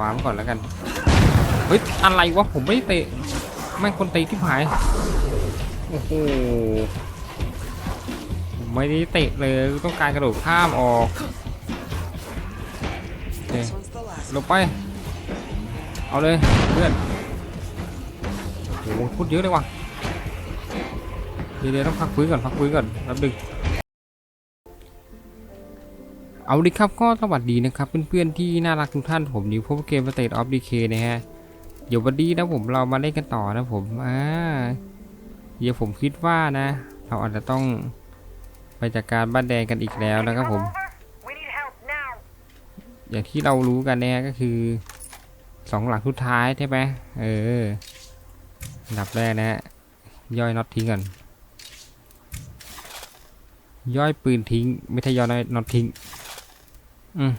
วางไว้ก่อนแล้วกัน เฮ้ย อะไรวะ ผมไม่เตะแม่งคนตีที่หาย โอ้โหไม่ได้เตะเลยต้องการกระโดดข้ามออกโอเคลงไป เอาเลยเพื่อนโอ้โหพูดเยอะเลยว่ะเดี๋ยวเดี๋ยวต้องพักฟื้นก่อนพักฟื้นก่อนแป๊บนึง เอาดิครับก็สวัสดีนะครับเพื่อนๆที่น่ารักทุกท่านผมนิวพบเกมสเตทออฟดีเคนะฮะเดี๋ยววันนี้นะผมเรามาเล่นกันต่อนะผมอ่าเดี๋ยวผมคิดว่านะ เราอาจจะต้องไปจัดการบ้านแดงกันอีกแล้วนะครับผม อย่างที่เรารู้กันเนี่ยก็คือสองหลักสุดท้ายใช่ไหมเอออันดับแรกนะฮะย่อยน็อตทิ้งก่อนย่อยปืนทิ้ง ไม่ใช่ย่อยน็อตทิ้ง อืม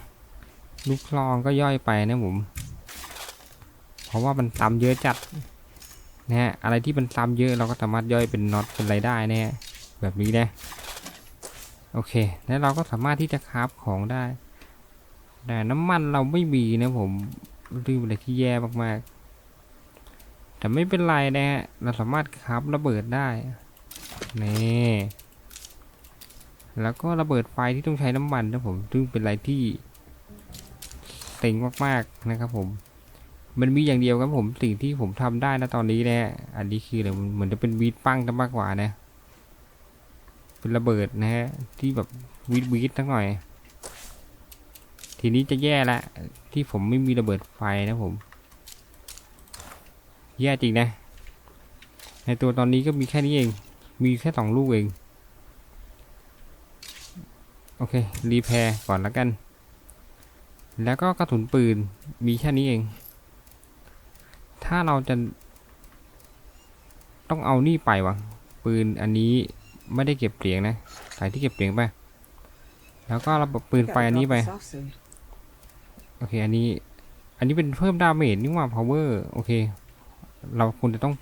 ลูกคลองก็ย่อยไปนะผม เพราะว่ามันซ้ำเยอะจัดนะฮะอะไรที่มันซ้ำเยอะเราก็สามารถย่อยเป็นน็อตเป็นอะไรได้นะฮะแบบนี้นะโอเค แล้วเราก็สามารถที่จะคราฟของได้ แต่น้ำมันเราไม่มีนะผมรีบอะไรที่แย่มากๆ แต่ไม่เป็นไรนะฮะเราสามารถคับระเบิดได้นี่ แล้วก็ระเบิดไฟที่ต้องใช้น้ำมันนะผมซึ่งเป็นอะไรที่เต็งมากๆนะครับผม มันมีอย่างเดียวครับผมสิ่งที่ผมทำได้นะตอนนี้นะฮะอันนี้คืออะไรเหมือนจะเป็นวีดปั้งกันมากกว่านะ เป็นระเบิดนะฮะที่แบบวีดวีดทั้งหน่อย ทีนี้จะแย่ละ ที่ผมไม่มีระเบิดไฟนะผม แย่จริงนะ ในตัวตอนนี้ก็มีแค่นี้เอง มีแค่สองลูกเอง อเค รีแพร์ก่อนแล้วกัน แล้วก็กระสุนปืนมีแค่นี้เอง ถ้าเราจะ ต้องเอานี่ไปวะปืนอันนี้ไม่ได้เก็บเหรียญนะใส่ที่เก็บเหรียญไป แล้วก็ระบบปืนไฟ Gotta อันนี้ drop ไป this off soon. โอเค อันนี้ อันนี้เป็นเพิ่มดาเมจนี่หว่า power โอเค เราควรจะต้อง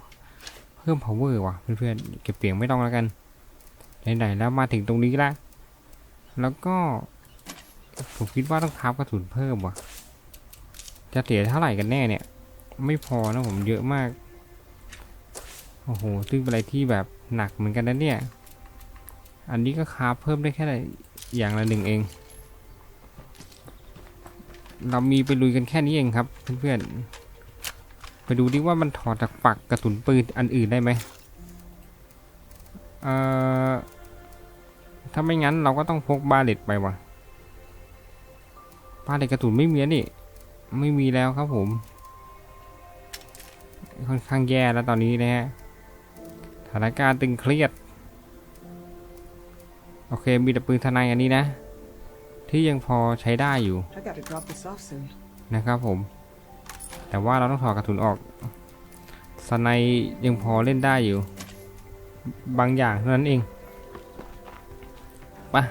เพิ่ม power ว่ะเพื่อนๆ เก็บเปลียงไม่ต้องแล้วกัน ไหนๆ แล้วมาถึงตรงนี้ละ แล้วก็ ผมคิดว่าต้องคราฟกระสุนเพิ่มว่ะ จะเสียเท่าไหร่กันแน่เนี่ย ไม่พอนะผมเยอะมาก โอ้โห ซึ่งเป็นอะไรที่แบบหนักเหมือนกันนะเนี่ย อันนี้ก็คราฟเพิ่มได้แค่อย่างละหนึ่งเอง เรามีไปลุยกันแค่นี้เองครับ เพื่อนๆ ไปดูดิว่ามันถอดจากปักกระสุนปืนอันอื่นได้ไหมเอ่อ ถ้าไม่งั้นเราก็ต้องพกบาเลตไปว่ะบาเลตกระสุนไม่มีแล้วนี่ ไม่มีแล้วครับผม ค่อนข้างแย่แล้วตอนนี้นะฮะสถานการณ์ตึงเครียด โอเค มีแต่ปืนทนายอันนี้นะ ที่ยังพอใช้ได้อยู่ I gotta drop this off soon. นะครับผม แต่ว่าเราต้องถอดกระสุนออกสไนด์ยังพอเล่นได้อยู่ บางอย่างเท่านั้นเองไปะ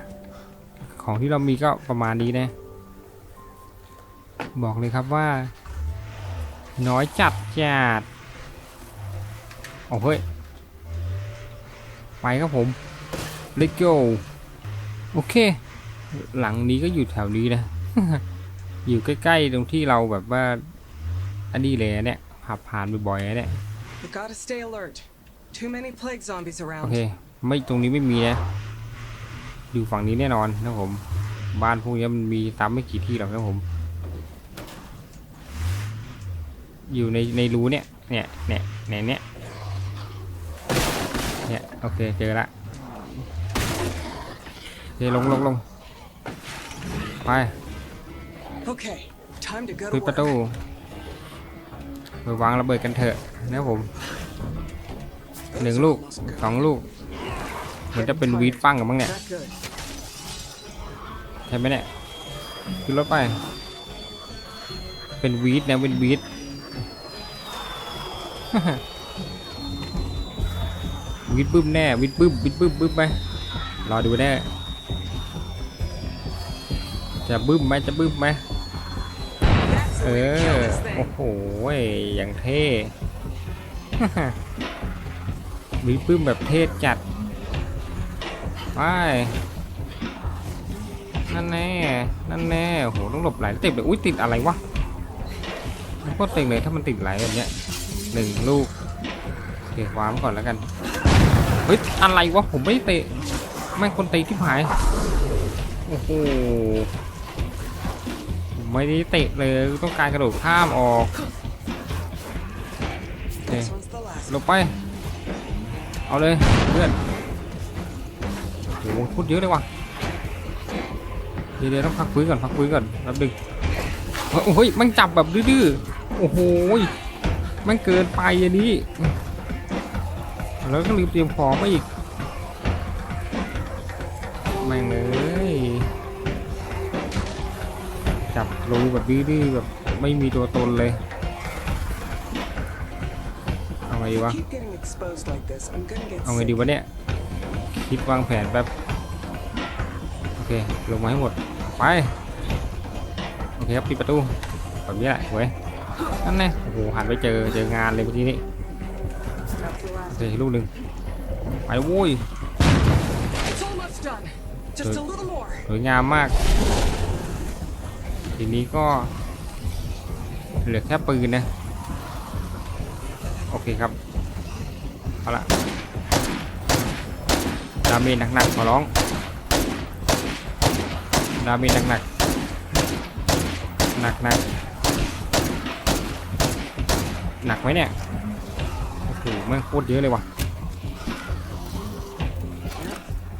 ของที่เรามีก็ประมาณนี้นะ บอกเลยครับว่า น้อยจัดจัดโอ้เฮ้ย ไปครับผม let's go โอเค หลังนี้ก็อยู่แถวนี้นะ อยู่ใกล้ๆตรงที่เราแบบว่า อันนี้เลยนะเนี่ยขับผ่านบ่อยๆนะเนี่ย We gotta stay alert. Too many plague zombies โอ around. เค ไม่ตรงนี้ไม่มีนะ อยู่ฝั่งนี้แน่นอนนะผม บ้านพวกนี้มันมีตามไม่กี่ที่หรอกนะผม อยู่ในในรูเนี่ย เนี่ยเนี่ยเนี่ยเนี่ยเนี่ยโอเคเจอละโอเคลงลงลงไป Okay, time to go ปิ to ดประตู work. ไปวางระเบิดกันเถอะนะผมหนึ่งลูกสองลูกเหมือนจะเป็นวีดปั้งกับมั้งเนี่ย That good. ใช่ไหมเนี่ยขึ้นรถไป เป็นวีดนะเป็นวีดวีดบึ้มแน่วีดบึ้มวีดบึ้มบึ้มไปรอดูแน่จะบึ้มไหมจะบึ้มไหมเออโอ้โหอย่างเท่วีดบึ้มแบบเท่จัดไป นั่นแน่ นั่นแน่โหต้องหลบไหลต็มเลย อุ้ยติดอะไรวะมันโคตรเต็งเลยถ้ามันติดไหลแบบเนี้ยหนึ่งลูกโอเควางไว้ก่อนแล้วกัน เฮ้ย อะไรวะ ผมไม่ได้เตะแม่งคนตีที่หาย โอ้โหผมไม่ได้เตะเลยต้องการกระโดดข้ามออกโอเค This one's the last. ลงไป เอาเลยเพื่อนโอ้โหพูดเยอะเลยว่ะ เดี๋ยวเดียวต้องพักฟื้นก่อนพักฟื้นก่อนแป๊บนึงโอ้ยมันจับแบบดื้อๆโอ้โหมันเกินไปอันนี้ แล้วก็ลืมเตรียมของมาอีกแม่งเลยจับรูแบบดื้อๆแบบไม่มีตัวตนเลยเอาไงดีวะ เอาไงดีวะเนี่ย คิดวางแผนแบบ เค ลงมาให้หมด ไป โอเคครับปิดประตูแบบนี้แหละเว้ยนั่นแน่โอ้โหหันไปเจอเจองานเลยเมื่อกี้นี้ That's the โอ last. เคลูกหนึ่งไปโว้ย It's almost done. Just a little more. สวยงามมาก ทีนี้ก็เหลือแค่ปืนนะโอเคครับเอาละดาเมจหนักๆขอร้อง ดามจหนักๆหนักหนักหนักไหมเนี่ย โอ้โหแม่งโคตรเยอะเลยว่ะ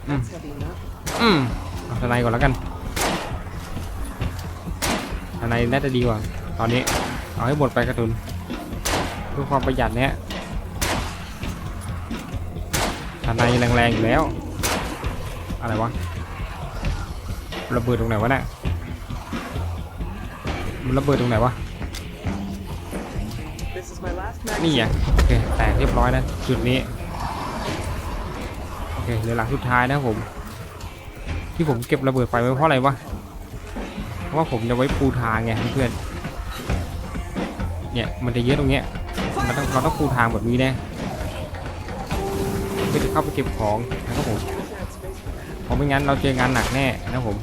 That's heavy enough. อืมเอาทนายก่อนแล้วกันทนายน่าจะดีกว่า ตอนนี้ เอาให้หมดไปกระตุนเพื่อความประหยัดเนี้ยทนายแรงๆอยู่แล้ว อะไรวะ ระเบิดตรงไหนวะเนี่ยมันระเบิดตรงไหนวะนี่ไงโอเคแตกเรียบร้อยนะจุดนี้โอเคเหลือหลังสุดท้ายนะผม ที่ผมเก็บระเบิดไฟไว้เพราะอะไรวะเพราะว่าผมจะไว้ปูทางไงเพื่อนเนี่ยมันจะเยอะตรงเนี้ยมันต้องเราต้องปูทางแบบนี้แน่เพื่อจะเข้าไปเก็บของนะครับผมเพราะไม่งั้นเราเจองานหนักแน่นะผม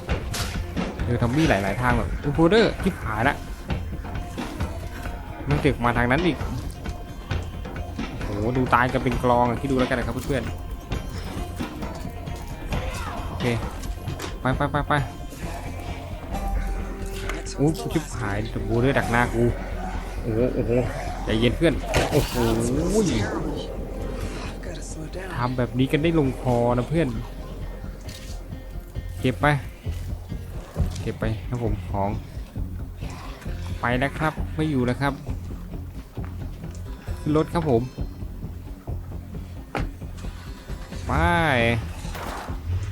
เจอทอมบี้หลาย ๆ ทางแบบอูฟูเดอร์ทิพหายละมันเจึกมาทางนั้นอีกโอ้โหดูตายกันเป็นกลองที่ดูแล้วกันนะครับเพื่อนๆโอเคไปไปไปไปอู้ชิบหายบูเดอร์ดักหน้ากูโอ้โหโอ้โหใจเย็นเพื่อนโอ้โหทำแบบนี้กันได้ลงคอนะเพื่อน เก็บไป ก็บไปครับผมของไปแล้วครับไม่อยู่แล้วครับขึ้นรถครับผมไป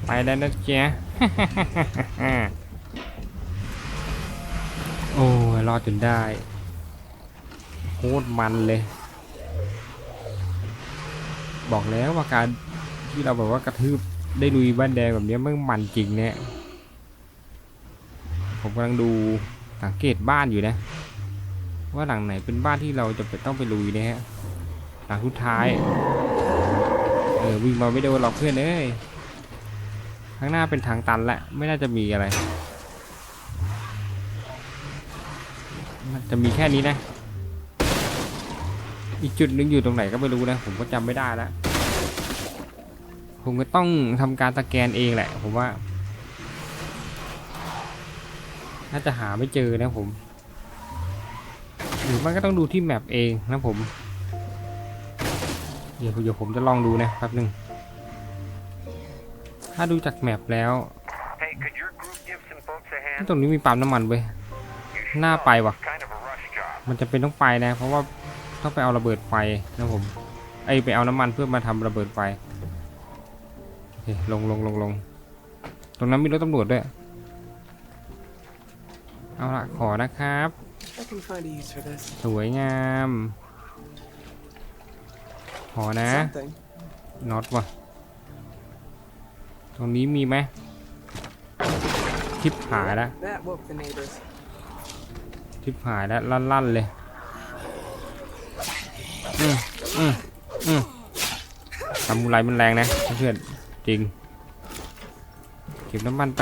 ไปแล้วนะเจ๊โอ้ยรอดจนได้โคตรมันเลย บอกแล้วว่าการที่เราแบบว่ากระทืบได้ลุยบ้านแดงแบบนี้มันมันจริงเนี่ย ผมกำลังดูสังเกตบ้านอยู่นะ ว่าหลังไหนเป็นบ้านที่เราจะไปต้องไปลุยนะฮะหลังสุดท้ายเออวิ่งมาไม่โดนหรอกเพื่อนเอ้ยข้างหน้าเป็นทางตันแหละไม่น่าจะมีอะไรมันจะมีแค่นี้นะ อีกจุดนึงอยู่ตรงไหนก็ไม่รู้นะ ผมก็จำไม่ได้แล้ว ผมก็ต้องทำการสแกนเองแหละ ผมว่า น่าจะหาไม่เจอนะผม หรือมันก็ต้องดูที่แมปเองนะผม เดี๋ยวเดี๋ยวผมจะลองดูนะแป๊บหนึ่งถ้าดูจากแมปแล้ว Hey, ตรงนี้มีปั๊มน้ำมันเว้ย You should น่าไปว่ะ มันจะเป็นต้องไปนะ เพราะว่าต้องไปเอาระเบิดไฟนะผม ไอไปเอาน้ำมันเพื่อมาทำระเบิดไฟโอเคลงลงลงลง ตรงนั้นมีรถตำรวจด้วย เอาละขอนะครับ I can find a use for this. สวยงาม ขอนะ Something. น็อตว่ะ ตรงนี้มีไหมทิปหายแล้ว That woke the neighbors. ทิปหายแล้วลั่นๆเลยอืมอืมอืมทำไรมันแรงนะเพื่อนๆจริง เก็บน้ำมันไป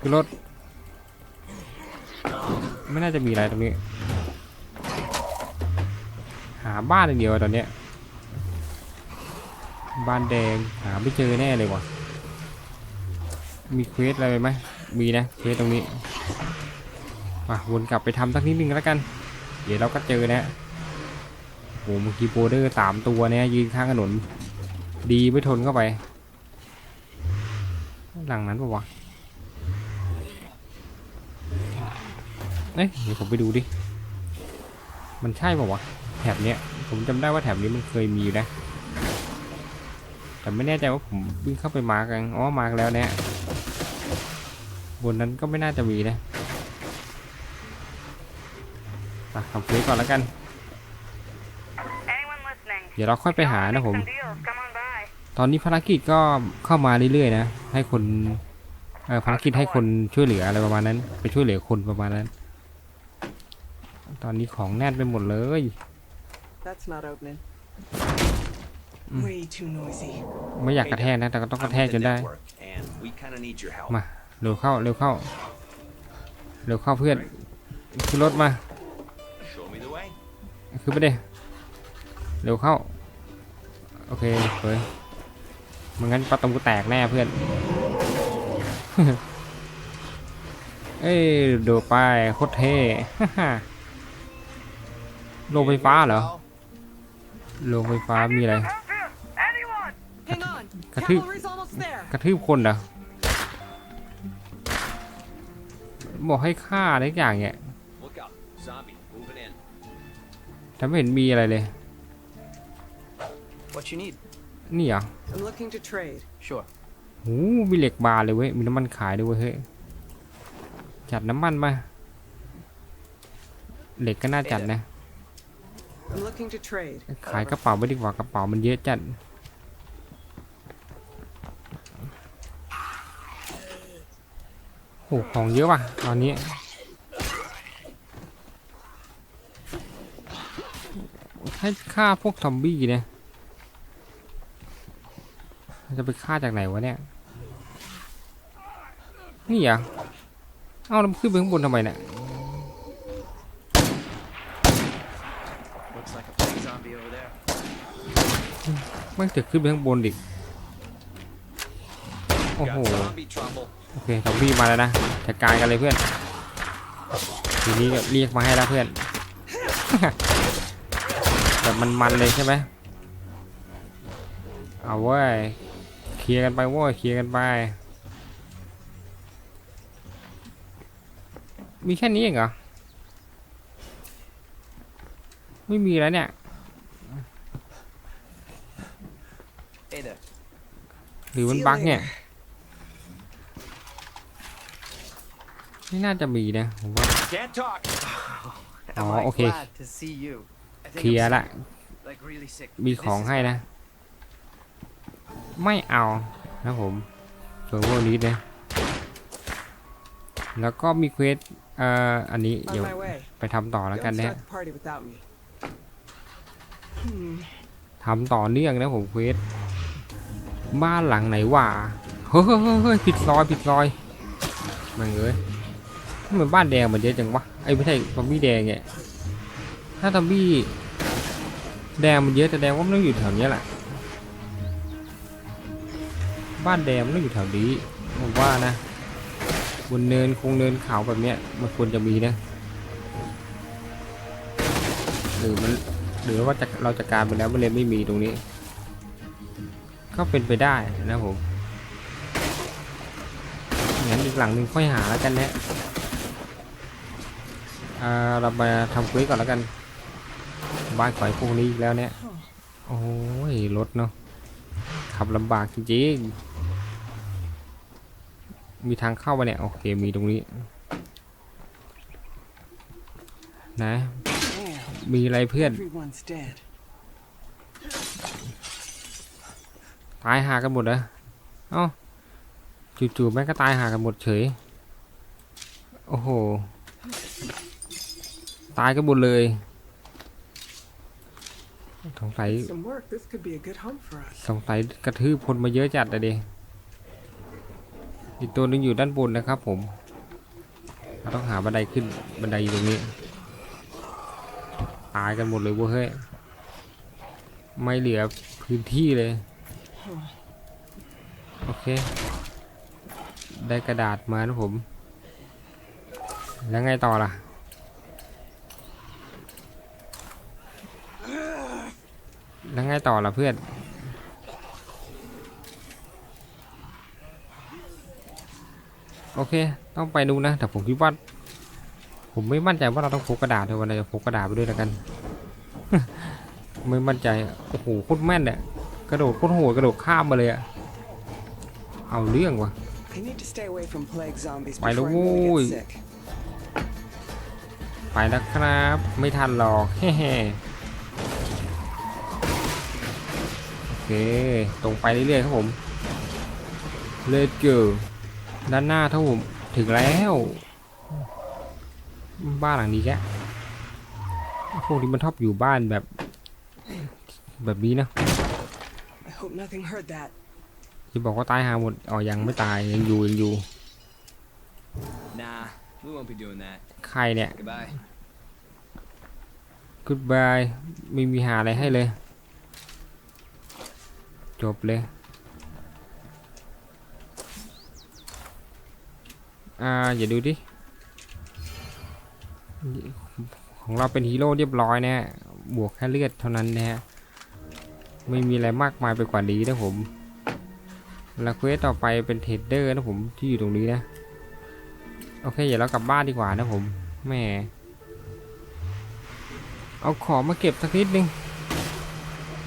ขึ้นรถ ไม่น่าจะมีอะไรตรงนี้ หาบ้านอย่างเดียวตอนเนี้ยบ้านแดงหาไม่เจอแน่เลยว่ะ มีเควสอะไรไหมมีนะเควสตรงนี้มาวนกลับไปทำสักนิดนึงแล้วกัน เดี๋ยวเราก็เจอนะโอ้เมื่อกี้โบเดอร์สามตัวเนี่ยยืนข้างถนน ดีไม่ทนเข้าไป หลังนั้นปะวะ เอ้ยเดี๋ยวผมไปดูดิ มันใช่ปะวะแถบเนี้ยผมจำได้ว่าแถบนี้มันเคยมีอยู่นะ แต่ไม่แน่ใจว่าผมวิ่งเข้าไปมาร์กันอ๋อมาร์กแล้วเนี่ยบนนั้นก็ไม่น่าจะมีนะอะทำเฟซก่อนแล้วกัน Anyone listening? เดี๋ยวเราค่อยไปหานะผม Some deals. Come on by. ตอนนี้ภารกิจก็เข้ามาเรื่อยๆนะ ให้คนเออภารกิจให้คนช่วยเหลืออะไรประมาณนั้น ไปช่วยเหลือคนประมาณนั้น ตอนนี้ของแน่นไปหมดเลย That's not opening. Mm. Way too noisy. ไม่อยากกระแทกนะ แต่ก็ต้องกระแทกจนได้ And we kind of need your help. มาเร็วเข้าเร็วเข้าเร็วเข้าเพื่อนขึ้นรถมา Show me the way. ขึ้นไปเด้เร็วเข้า โอเคเฮ้ยไมันงั้นประตูกูแตกแน่เพื่อน เอ้ยโดดไปโคตรเท่ โรงไฟฟ้าเหรอ โรงไฟฟ้ามีอะไร Help you! Anyone! Hang on. Cut two. Cavalry's almost there. กระทืบคนเหรอ บอกให้ฆ่าอะไรสักอย่างเนี่ย Look out. Zombie moving in. แต่ไม่เห็นมีอะไรเลย What you need? นี่เหรอ I'm looking to trade. Sure. หูมีเหล็กบาร์เลยเว้ย มีน้ำมันขายด้วยเว้ยเฮ้ย จัดน้ำมันมา เหล็กก็น่าจัดนะ I'm looking to trade. ขายกระเป๋าไม่ดีกว่ากระเป๋ามันเยอะจัดโหของเยอะว่ะตอนนี้ ให้ฆ่าพวกซอมบี้เนี่ย จะไปฆ่าจากไหนวะเนี่ย นี่เหรอเอาแล้วมันขึ้นไปข้างบนทำไมเนี่ย Looks like a plague zombie over there. ไม่จะขึ้นไปข้างบนดิโอ้ Got โห zombie trouble. โอเคซอมบี้มาแล้วนะ จัดการกันเลยเพื่อน ทีนี้ก็เรียกมาให้แล้วเพื่อนแบบมันๆเลยใช่ไหมเอาเว้ย เคลียร์กันไปเว้ย เคลียร์กันไป มีแค่นี้เองเหรอ ไม่มีแล้วเนี่ย Hey there. หรือมัน See you บั๊กเนี่ย later. ไม่น่าจะมีนะผมว่า Can't talk. Oh, Am I okay. glad to see you. I เค think ลีย I'm ร์ละ sick, like really sick. มี This ของ is ให้นะ ไม่เอานะผมส่วนพวกนี้นะ แล้วก็มีเควสเอ่ออันนี้ On เดี๋ยว my way. ไปทำต่อแล้วกัน Don't นะฮะ start the party without me. Hmm. ทำต่อเนื่องนะผมเควส บ้านหลังไหนวะเฮ้ยผิดซอยผิดซอยแมันเอ้ยทำไมบ้านแดงมันเยอะจังวะไอ้ยไม่ใช่ซอมบี้แดงเนี่ยถ้าซอมบี้แดงมันเยอะแสดงว่ามันต้องอยู่แถวนี้แหละบ้านแดงมันต้องอยู่แถวนี้ผมว่านะบนเนินคงเนินเขาแบบเนี้ยมันควรจะมีนะหรือมันหรือว่าจะเราจะการไปแล้วมันเลยไม่มีตรงนี้ ก็เป็นไปได้นะผมงั้นอีกหลังหนึ่งค่อยหาแล้วกันนะอ่าเรามาทำคุยก่อนแล้วกัน บ้านข่อยพวกนี้อีกแล้วเนี่ย โอ้ยรถเนาะขับลำบากจริงๆมีทางเข้ามาเนี่ย โอเค มีตรงนี้ นะ มีอะไรเพื่อนายหากันหมดเหรอเอ้าจู่ๆแม่งก็ตายหากันหมดเฉย โอ้โห ตายกันหมดเลย สงสัย Some work. This could be a good home for us. สงสัยกระทืบคนมาเยอะจัดเลยดิอีกตัวหนึงอยู่ด้านบนนะครับผม เราต้องหาบันไดขึ้น บันไดอยู่ตรงนี้ ตายกันหมดเลยเว้ยเฮ้ยไม่เหลือพื้นที่เลย โอเค ได้กระดาษมานะผม แล้วไงต่อล่ะ แล้วไงต่อล่ะเพื่อน โอเค ต้องไปดูนะ แต่ผมคิดว่า ผมไม่มั่นใจว่าเราต้องพกกระดาษด้วยวันนี้จะพกกระดาษไปด้วยแล้วกัน ไม่มั่นใจ โอ้โหโคตรแม่นเนี่ย กระโดดโคตรโหดกระโดดข้ามมาเลยอะเอาเรื่องว่ะ I need to stay away from plague zombies Phải before đúng I really rồi. get sick. ไปแล้วครับ ไม่ทันหรอกเฮ้โอเค ตรงไปเรื่อยๆครับผมเลยเจอด้านหน้าครับผมถึงแล้ว บ้านหลังนี้แกพวกนี้มันชอบอยู่บ้านแบบ แบบนี้นะ I hope nothing heard that. ที่บอกว่าตายหาหมดอ๋อยังไม่ตายยังอยู่ยังอยู่ Nah, we won't be doing that. ใครเนี่ย Goodbye. goodbye ไม่มีหาอะไรให้เลย จบเลย อ่าอย่าดูดิ ของเราเป็นฮีโร่เรียบร้อยนะฮะบวกแค่เลือดเท่านั้นนะฮะ ไม่มีอะไรมากมายไปกว่านี้นะผมแล้วเควสต่อไปเป็นเทรดเดอร์นะผมที่อยู่ตรงนี้นะโอเคเดี๋ยวเรากลับบ้านดีกว่านะผมแม่เอาของมาเก็บสักนิดนึง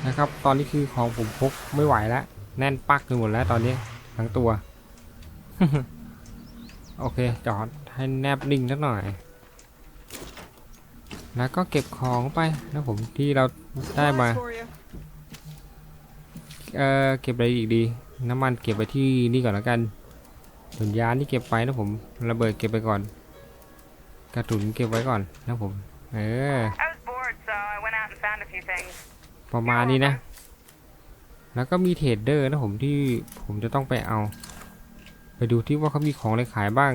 นะครับ ตอนนี้คือของผมพกไม่ไหวแล้วแน่นปักไปหมดแล้วตอนนี้ทั้งตัว โอเคจอดให้แนบนิ่งสักหน่อย แล้วก็เก็บของไปนะผมที่เราได้มา เอ่อเก็บอะไรอีกดี น้ำมันเก็บไปที่นี่ก่อนแล้วกันส่วนยานี่เก็บไปนะผมระเบิดเก็บไปก่อน กระสุนเก็บไว้ก่อนนะผม เออ I was bored, so I went out and found a few things. ประมาณนี้นะ แล้วก็มีเทรดเดอร์นะผมที่ผมจะต้องไปเอา ไปดูที่ว่าเขามีของอะไรขายบ้าง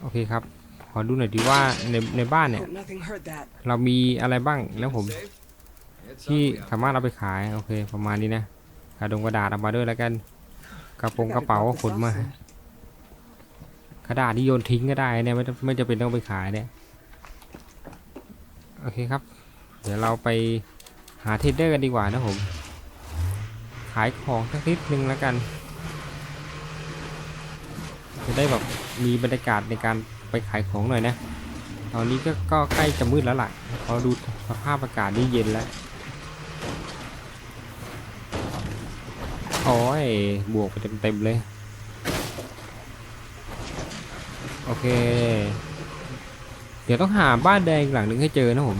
โอเคครับ ขอดูหน่อยดีว่าในในบ้านเนี่ย Hope nothing heard that. เรามีอะไรบ้างแล้วผม Safe? It's ที่ up, we got สามารถเอาไปขายโอเค ประมาณนี้นะกระดงกระดาษเอามาด้วยแล้วกันกระโปรงกระเป๋าก็ขนมากระดาษที่โยนทิ้งก็ได้เนี่ยไม่ต้องไม่จะเป็นต้องไปขายเนี่ยโอเคครับ เดี๋ยวเราไปหาเทรดเดอร์กันดีกว่านะผม ขายของสักนิดนึงแล้วกัน จะได้แบบมีบรรยากาศในการไปขายของหน่อยนะ ตอนนี้ก็ก็ใกล้จะมืดแล้วล่ะพอดูสภาพอากาศนี่เย็นแล้ว โอ้ย บวกไปเต็มๆเลย โอเค เดี๋ยวต้องหาบ้านแดงอีกหลังหนึ่งให้เจอนะผม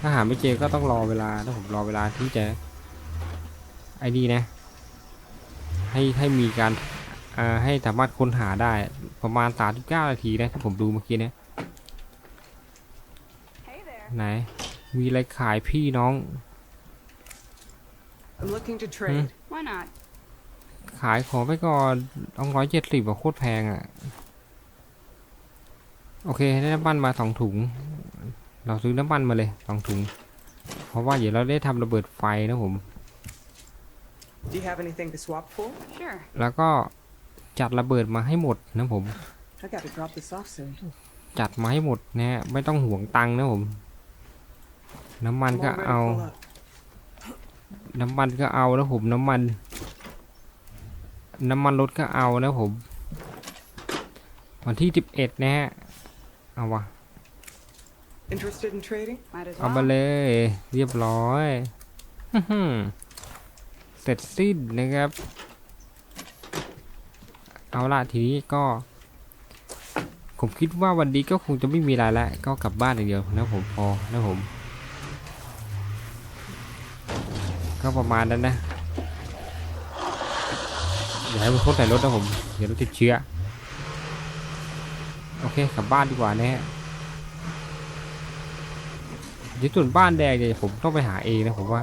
ถ้าหาไม่เจอก็ต้องรอเวลาถ้าผมรอเวลาที่จะ ไอ้นี่นะ ให้ให้มีการอ่าให้สามารถค้นหาได้ประมาณ 39 นาทีนะถ้าผมดูเมื่อกี้เนะ Hey there. ไหน มีอะไรขายพี่น้อง I'm looking to trade. Why not? ขายของไปก่อนต้องร้อยเจ็ดสิบอะโคตรแพงอะโอเค ได้น้ำมันมาสองถุง เราซื้อน้ำมันมาเลยสองถุง เพราะว่าเดี๋ยวเราได้ทำระเบิดไฟนะผม Do you have anything to swap for? Sure. แล้วก็จัดระเบิดมาให้หมดนะผม I gotta drop this off soon. จัดมาให้หมดนะฮะไม่ต้องห่วงตังค์นะผม น้ำมัน I'm ก็ all ready เอา to pull up. น้ำมันก็เอาแล้วผมน้ำมัน น้ำมันรถก็เอานะผม วันที่สิบเอ็ดนะฮะเอาวะ Interested in trading? Might as เอามา well. เลย เรียบร้อยอื้อหือเสร็จสิ้นนะครับ เอาละทีนี้ก็ ผมคิดว่าวันนี้ก็คงจะไม่มีอะไรแล้ว ก็กลับบ้านอย่างเดียวนะผมพอนะผม็ประมาณนั้นนะอย่าให้มันพ่นใส่รถนะผม เดี๋ยวรถติดเชื้อ โอเคกลับบ้านดีกว่านะฮะยึดส่วนบ้านแดงเนี่ยผมต้องไปหาเองนะผมว่า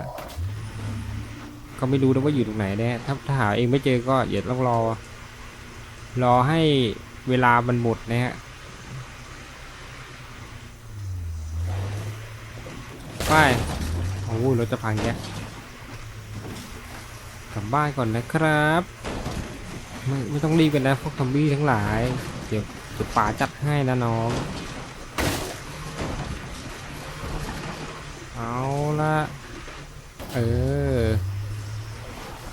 ก็ไม่รู้นะว่าอยู่ตรงไหนนะถ้าถ้าหาเองไม่เจอก็อย่าต้องรอ รอให้เวลามันหมดนะฮะไปโอ้ยรถจะพังเนี่ย ลับบ้านก่อนนะครับ ไม่ไม่ต้องรีบกันนะพวกซอมบี้ทั้งหลาย เดี๋ยวเดี๋ยวป่าจัดให้นะน้อง เอาละเออ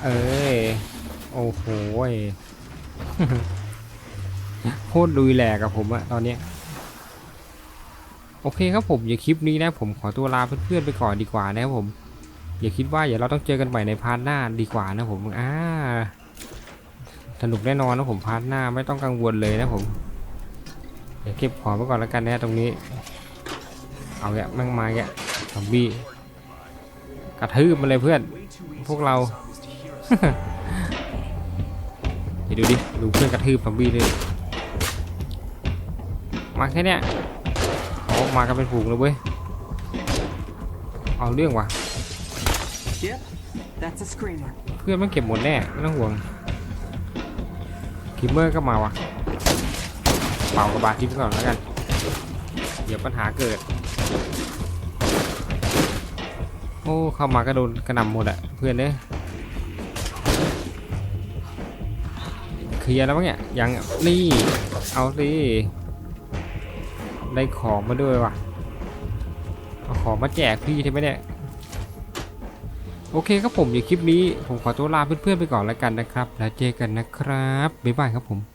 เอ้ยโอ้โหโคตรดุยแหลกกับผมอะตอนเนี้ยโอเคครับผมอย่าคลิปนี้นะผมขอตัวลาเพื่อนๆไปก่อนดีกว่านะครับผม อย่าคิดว่าเดี๋ยวเราต้องเจอกันใหม่ในพาร์ทหน้าดีกว่านะผมอ่าสนุกแน่นอนนะผมพาร์ทหน้าไม่ต้องกังวลเลยนะผมเดี๋ยวเก็บของไว้ก่อนแล้วกันนะตรงนี้ เอาแกะแม่งมาแกะซอมบี้กระทืบมันเลยเพื่อน พวกเราเดี๋ยวดูดิดูเพื่อนกระทืบซอมบี้เลยมาแค่เนี้ยโอ้มากันเป็นฝูงเลยเว้ยเอาเรื่องว่ะ Yep, that's a screamer. เพื่อนมันเก็บหมดแน่ไม่ต้องห่วงคิมเมอร์ก็มาวะเป่ากระบาดทิพย์ก่อนแล้วกัน เดี๋ยวปัญหาเกิด โอ้เข้ามาก็โดนกระหน่ำหมดอะเพื่อนเนี่ยเคลียร์แล้วมั้งเนี่ยยังนี่เอาสิได้ของมาด้วยว่ะเอาของมาแจกพี่ใช่ไหมเนี่ย โอเคครับผมอย่าคลิปนี้ผมขอตัวลาเพื่อนๆไปก่อนแล้วกันนะครับ แล้วเจอกันนะครับบ๊ายบายครับผม